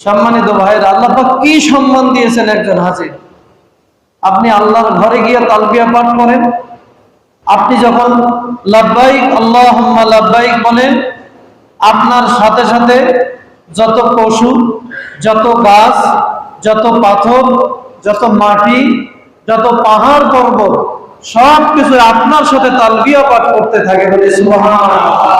সম্মানিত ভাইয়ের, আল্লাহ কি সম্মান দিয়েছেন একজন হাজির? আপনি আল্লাহর ঘরে গিয়ে তালবিয়া পাঠ করেন। আপনি যখন লাব্বাইক আল্লাহ লাব্বাইক বলেন, আপনার সাথে সাথে যত পশু, যত গাছ, যত পাথর, যত মাটি, যত পাহাড় পর্বত সব কিছু আপনার সাথে তালবিয়া পাঠ করতে থাকে বলে সুবহানাল্লাহ।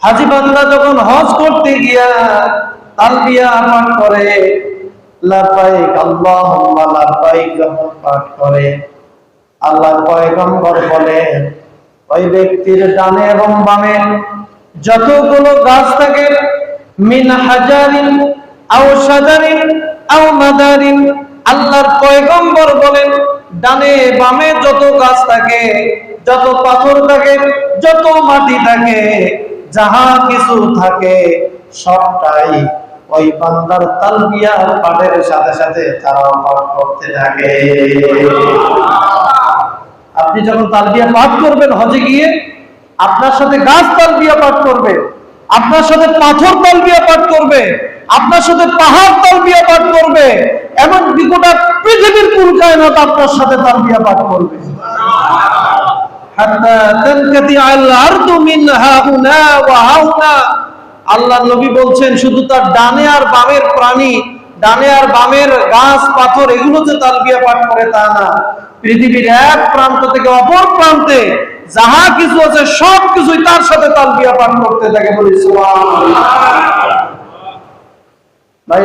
হাজি বান্দা যখন হজ করতে গিয়া তালবিয়া পাঠ করে, লাব্বাইক আল্লাহুম্মা, লাব্বাইক যখন পাঠ করে, আল্লাহ পয়গম্বর বলে ওই ব্যক্তির ডানে এবং বামে যতগুলো গাছ থাকে, মিন হাজারিন আও সাজারিন আও মাদারিন, আল্লাহর পয়গম্বর বলেন, ডানে বামে যত গাছ থাকে, যত পাথর থাকে, যত মাটি থাকে যাহা কিছু থাকে সবটাই ওই বান্দার তালবিয়া পাঠের সাথে সাথে তারাও পাঠ করতে থাকে। আপনি যখন তালবিয়া পাঠ করবেন হজে গিয়ে, আপনার সাথে গাছ তালবিয়া পাঠ করবে, আপনার সাথে পাথর তালবিয়া পাঠ করবে, আপনার সাথে পাহাড় তালবিয়া পাঠ করবে এমন গোটা পৃথিবীর কুল কায়নাত আপনার সাথে তালবিয়া পাঠ করবে। আল্লাহ নবী বলছেন, শুধু তার ডানে আর বামের প্রাণী, ডানে আর বামের গাছ, পাথর, এগুলো যে তালবিয়া পাঠ করে তা না। পৃথিবীর এক প্রান্ত থেকে অপর প্রান্তে যাহা কিছু আছে, সব কিছুই তার সাথে তাল তালবিয়া পাঠ করতে থাকে বলি ভাইরা